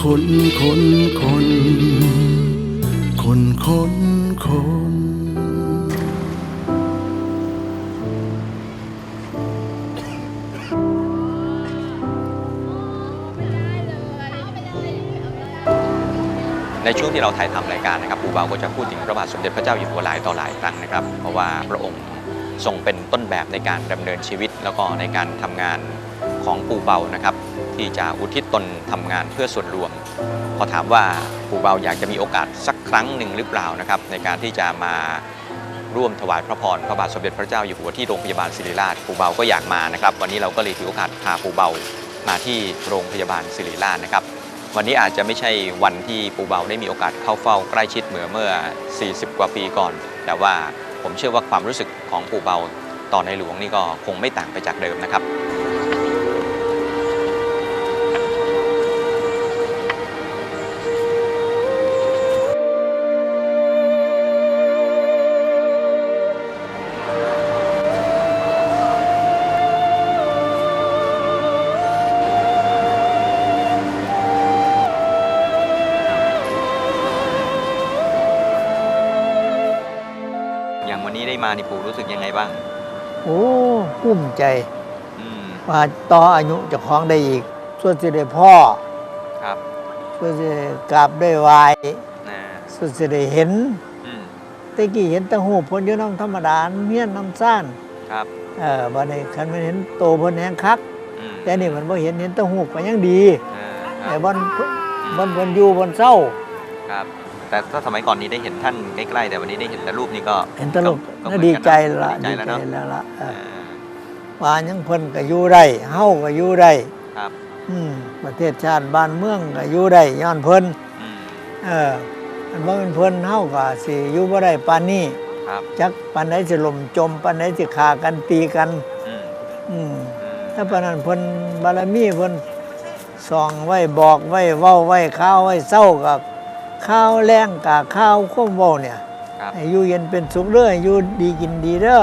คนคนคนคนคนคนในช่วงที่เราถ่ายทำรายการนะครับปู่เบาก็จะพูดถึงพระบาทสมเด็จพระเจ้าอยู่หัวหลายต่อหลายครั้งนะครับ เพราะว่าพระองค์ทรงเป็นต้นแบบในการดำเนินชีวิต แล้วก็ในการทำงานของปู่เบานะครับ ที่จะอุทิศตนทำงานเพื่อส่วนรวม พอถามว่าปู่เบาอยากจะมีโอกาสสักครั้งหนึ่งหรือเปล่านะครับ ในการที่จะมาร่วมถวายพระพรพระบาทสมเด็จพระเจ้าอยู่หัวที่โรงพยาบาลศิริราชปู่เบาก็อยากมานะครับ วันนี้เราก็เลยถือโอกาสพาปู่เบามาที่โรงพยาบาลศิริราชนะครับ วันนี้อาจจะไม่ใช่วันที่ปู่เบาได้มีโอกาสเข้าเฝ้าใกล้ชิดเหมือนเมื่อ 40 กว่าปีก่อน แต่ว่าผมเชื่อว่าความรู้สึกของปู่เบาต่อในหลวงนี่ก็คงไม่ต่างไปจากเดิมนะครับ มานี่ปู่รู้สึกยังไงบ้าง โอ้กุ้มใจ อืมว่าต่ออายุเจะคล้าของได้อีก ส่วนสิได้พ่อ ครับส่วนสิได้กราบได้ไหวาย นะส่วนสิได้เห็นอืมแตะกี้เห็นแตะหูเพ้นอยู่น้ำธรรมดาเมียนน้ำซ่านครับ เออบัดนี้คันมันเห็นโตเพิ่นแหงคัก อืมแต่นี่มันบ่เห็นเห็นแตะหูก็ยังดีเออคแต่รับ บนบนบนอยู่บนเศร้า ครับ แต่ถ้าสมัยก่อนนี้ได้เห็นท่านใกล้ๆแต่วันนี้ได้เห็นแต่รูปนี่ก็เห็นแตะลูกก็น่าเหมือนดีกันใจเนอะละดีดีใจใจแล้วเนาะแล้วละเอเอออว่ายังเพิ่นก็อยู่ได้เฮาก็อยู่ได้ครับ อืมประเทศชาติบ้านเมืองก็อยู่ได้ย้อนเพิ่นอืมเออมันบ่เป็นเพิ่นเฮาก็สิอยู่บ่ได้ปานนี้ครับจักปานใดสิล่มจมปานใดสิฆ่ากันตีกันอืมอืมอืมถ้าปานนั้นเพิ่นบารมีเพิ่นส่องไว้บอกไว้เว้าไว้ข้าวไว้เศร้ากับ ข้าวแรงกับข้าวความเว้าเนี่ยครับ ให้อยู่เย็นเป็นสุขเด้อให้อยู่ดีกินดีเด้อ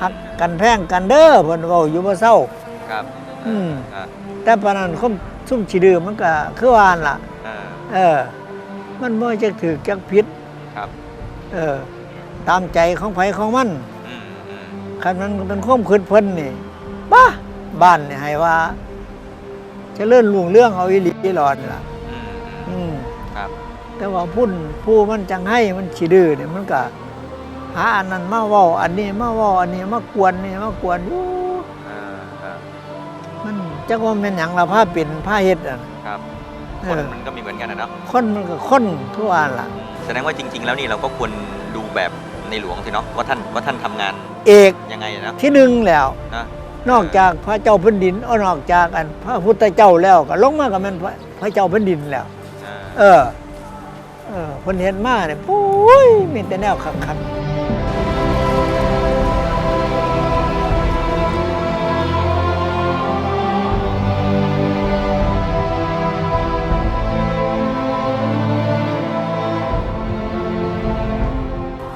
ฮักกันแพงกันเด้อเพิ่นเว้าอยู่บ่เศร้า ครับอืม อ่าแต่ปานนั้นคมซุ่มสิดื้อมันก็คือว่าหั่นล่ะเออเออ มันบ่จักถูกจักผิด ครับเออ ตามใจของไผของมัน อืมอืมคันมันเป็นความคิดเพิ่นนี่บ้าบ้านนี่ให้ว่าเจะเลื่อนลุงเรื่องเอาอีหลีหลอดล่ะ อืมอืมอืมครับ แต่ว่าพุ่นผู้มันจังให้มันฉีดื้อเนี่ยมันก็หาอันนั้นมาเว้าอันนี้มาเว้าอันนี้มากวนนี่มากวนอยู่เออเออมันจักว่าเป็นหยังละผ้าเป็นผ้าเฮ็ดอะ ครับเอคนอมันก็มีเหมือนกันนะเนาะคนมันก็คนทั่วล่ะ แสดงว่าจริง ๆ แล้วนี่เราก็ควรดูแบบในหลวงสิเนาะว่าท่านว่าท่านทำงานเอกยังไงอะเนาะที่หนึ่งแล้ว นะนอกจากพระเจ้าแผ่นดินเอานอกจากอันพระพุทธเจ้าแล้วก็ลงมาก็แม่นพระพระเจ้าแผ่นดินแล้วเออเออ เออคนเห็นมาเนี่ยปุ้ยมีแต่แนวขักขักๆ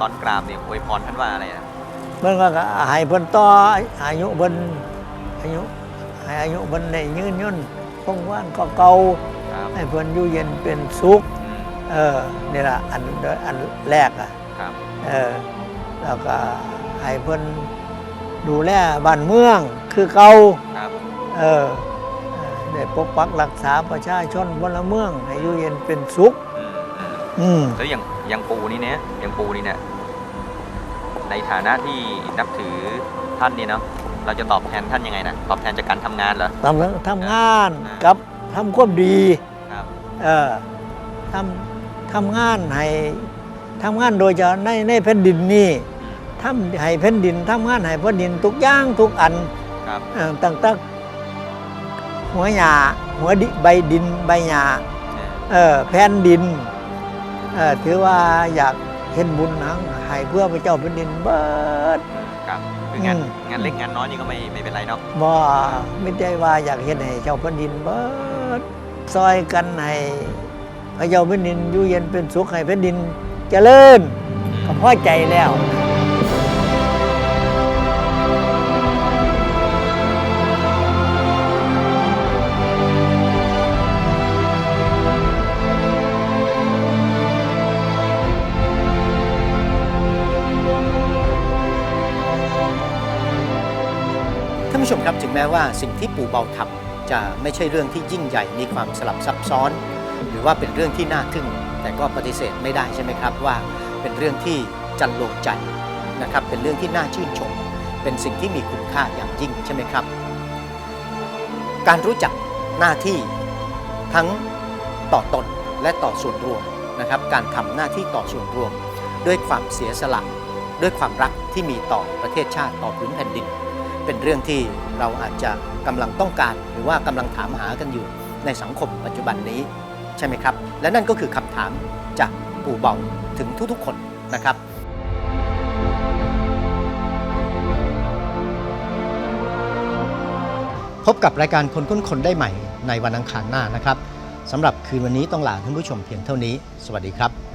ตอนกราบเนี่ยอวยพรท่านว่าอะไรนะเพิ่นก็ให้เพิ่นต่ออายุเพิ่นอายุให้อายุเพิ่นได้ยืนยนคงว่านก็เก่าครับให้เพิ่นอยู่เย็นเป็นสุขอืม เออนี่ล่ะอันอันแรกอะครับเออแล้วก็ให้เพิ่นดูแลบ้านเมืองคือเก่าครับเออเออได้ปกปักรักษาประชาชนพลเมือง ให้อยู่เย็นเป็นสุขอืมอืมอืมแล้วอย่างอย่างปูนี่เนี่ยอย่างปูนี่เนี่ยในฐานะที่นับถือท่านนี่เนาะเราจะตอบแทนท่านยังไงนะตอบแทนจากการทำงานเหรอทำทำงานอ่ากักับทำความดีครับเออทำ ทำงานให้ทำงานโดยเฉพาะในในแผ่นดินนี่ทำให้แผ่นดินทำงานให้แผ่นดินทุกอย่างทุกอันครับเออตั้งแต่หัวหญ้าหัวดิใบดินใบหญ้าเออเออแผ่นดินเออถือว่าอยากเห็นบุญหังให้เพื่อพระเจ้าแผ่นดินเบิด ครับคืองานอืม งานเล็กงานน้อยนี่ก็ไม่ไม่เป็นไรเนาะบ่ไม่ได้ว่าอยากเห็นให้เจ้าแผ่นดินเบิดซอยกันให้ พระเจ้าแผ่นดินยู่เย็นเป็นสุขให้แผ่นดินเจริญก็พอใจแล้วานผู้ชมครับถึงแม้ว่าสิ่งที่ปู่เบาทำจะไม่ใช่เรื่องที่ยิ่งใหญ่มีความสลับซับซ้อน หรือว่าเป็นเรื่องที่น่าทึ่ง แต่ก็ปฏิเสธไม่ได้ใช่ไหมครับว่าเป็นเรื่องที่จันโลงใจนะครับเป็นเรื่องที่น่าชื่นชม เป็นสิ่งที่มีคุณค่าอย่างยิ่งใช่ไหมครับ การรู้จักหน้าที่ทั้งต่อตนและต่อส่วนรวมนะครับการทำหน้าที่ต่อส่วนรวม ด้วยความเสียสละด้วยความรักที่มีต่อประเทศชาติต่อพื้นแผ่นดิน เป็นเรื่องที่เราอาจจะกำลังต้องการ หรือว่ากำลังถามหากันอยู่ในสังคมปัจจุบันนี้ ใช่ไหมครับ และนั่นก็คือคำถามจากปู่เบาถึงทุกๆคนนะครับพบกับรายการคนค้นคนได้ใหม่ในวันอังคารหน้านะครับสำหรับคืนวันนี้ต้องลาท่านผู้ชมเพียงเท่านี้ สวัสดีครับ